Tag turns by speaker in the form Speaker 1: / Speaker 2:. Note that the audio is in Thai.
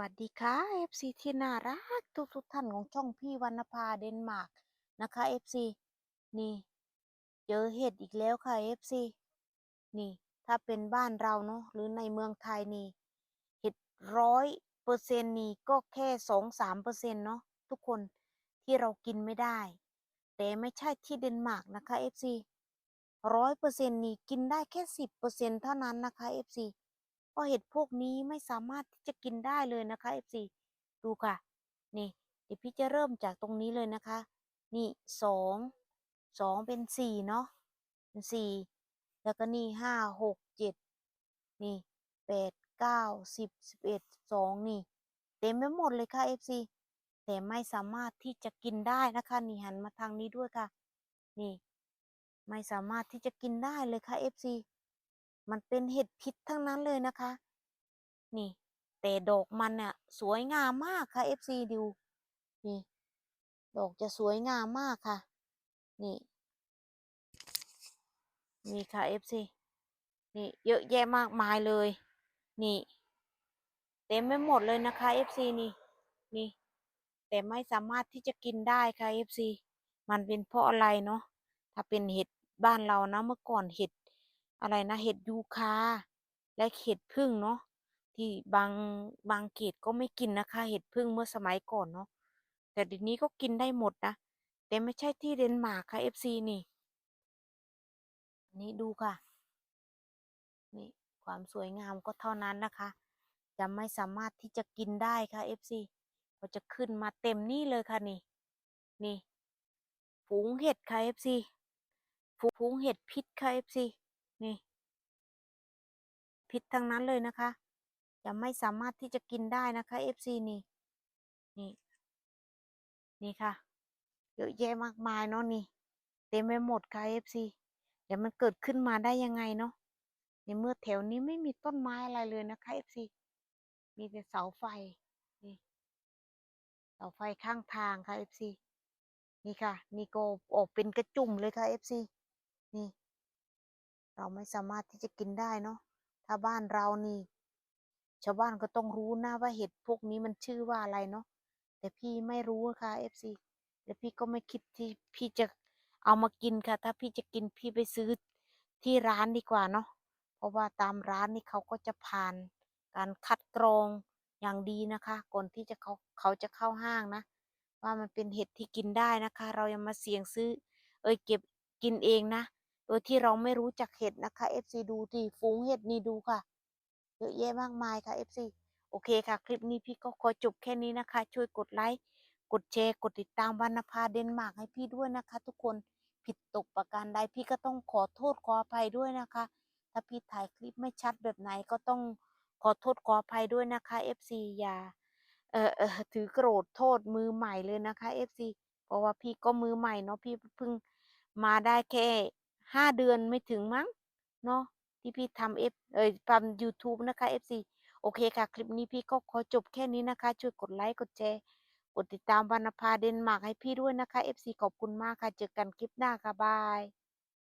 Speaker 1: วัสดีค่ะ FC ที่น่ารักทุกทุกท่านของช่องพี่วรรณภาเดนมาร์กนะคะ FC นี่ เจอเห็ดอีกแล้วค่ะ FC นี่ ถ้าเป็นบ้านเราเนาะหรือในเมืองไทยนี่ เห็ดร้อยเปอร์เซ็นต์นี่ก็แค่สองสามเปอร์เซ็นต์เนาะทุกคนที่เรากินไม่ได้ แต่ไม่ใช่ที่เดนมาร์กนะคะ FC ร้อยเปอร์เซ็นต์นี่กินได้แค่สิบเปอร์เซ็นต์เท่านั้นนะคะ FC เพราะเห็ดพวกนี้ไม่สามารถที่จะกินได้เลยนะคะ FC ดูค่ะ นี่ เดี๋ยวพี่จะเริ่มจากตรงนี้เลยนะคะ นี่สองสองเป็นสี่เนาะเป็นสี่แล้วก็นี่ห้าหกเจ็ดนี่แปดเก้าสิบสิบเอ็ดสองนี่ เต็มไปหมดเลยค่ะ FC แต่ไม่สามารถที่จะกินได้นะคะนี่หันมาทางนี้ด้วยค่ะ นี่ ไม่สามารถที่จะกินได้เลยค่ะ FC มันเป็นเห็ดพิษทั้งนั้นเลยนะคะ นี่ แต่ดอกมันเนี่ยสวยงามมากค่ะ FC ดู นี่ ดอกจะสวยงามมากค่ะ นี่ นี่ค่ะ FC นี่ เยอะแยะมากมายเลย นี่ เต็มไปหมดเลยนะคะ FC นี่ นี่ แต่ไม่สามารถที่จะกินได้ค่ะ FC มันเป็นเพราะอะไรเนาะ ถ้าเป็นเห็ดบ้านเรานะเมื่อก่อนเห็ด อะไรนะเห็ดยูคาและเห็ดผึ้งเนาะที่บางบางเขตก็ไม่กินนะคะ เห็ดผึ้งเมื่อสมัยก่อนเนาะแต่เดี๋ยวนี้ก็กินได้หมดนะแต่ไม่ใช่ที่เดนมาร์กค่ะ FC นี่นี่ดูค่ะ นี่ความสวยงามก็เท่านั้นนะคะ จะไม่สามารถที่จะกินได้ค่ะ FC ก็จะขึ้นมาเต็มนี่เลยค่ะนี่ นี่ฝูงเห็ดค่ะ FC ฝูงเห็ดพิษค่ะ FC นี่พิษทั้งนั้นเลยนะคะจะไม่สามารถที่จะกินได้นะคะ FC นี่ นี่ นี่ค่ะ เยอะแยะมากมายเนาะนี่ เต็มไปหมดค่ะ FC เดี๋ยวมันเกิดขึ้นมาได้ยังไงเนาะในเมื่อแถวนี้ไม่มีต้นไม้อะไรเลยนะคะ FC มีแต่เสาไฟ นี่ เสาไฟข้างทางค่ะ FC นี่ค่ะ นี่ก็ออกเป็นกระจุ่มเลยค่ะ FC นี่ เราไม่สามารถที่จะกินได้เนาะถ้าบ้านเรานี่ ชาวบ้านก็ต้องรู้นะว่าเห็ดพวกนี้มันชื่อว่าอะไรเนาะแต่พี่ไม่รู้ค่ะ FC และพี่ก็ไม่คิดที่พี่จะเอามากินค่ะ ถ้าพี่จะกินพี่ไปซื้อที่ร้านดีกว่าเนาะเพราะว่าตามร้านนี่เขาก็จะผ่านการคัดกรองอย่างดีนะคะก่อนที่จะเขาเขาจะเข้าห้างนะ ว่ามันเป็นเห็ดที่กินได้นะคะ เรายังมาเสี่ยงซื้อ เอ้ยเก็บกินเองนะ ดยที่เราไม่รู้จักเห็ดนะคะ FC ดูที่ฝูงเห็ดนี่ดูค่ะเยอะแยะมากมายค่ะ FC โอเคค่ะ คลิปนี้พี่ก็ขอจบแค่นี้นะคะ ช่วยกดไลค์กดแชร์กดติดตามวรรณภาเดนมาร์กให้พี่ด้วยนะคะ ทุกคนผิดตกประการใดพี่ก็ต้องขอโทษขออภัยด้วยนะคะ ถ้าพี่ถ่ายคลิปไม่ชัดแบบไหนก็ต้องขอโทษขออภัยด้วยนะคะ FC อย่าเออเออถือโกรธโทษมือใหม่เลยนะคะ FC เพราะว่าพี่ก็มือใหม่เนาะพี่เพิ่งมาได้แค่ ห้าเดือนไม่ถึงมั้งเนาะที่พี่ทำเอฟเอ่ยทำยูทูบนะคะเอฟซีโอเคค่ะ คลิปนี้พี่ก็ขอจบแค่นี้นะคะ ช่วยกดไลค์กดแชร์กดติดตามวรรณภาเดนมาร์กให้พี่ด้วยนะคะเอฟซีขอบคุณมากค่ะ เจอกันคลิปหน้าค่ะบาย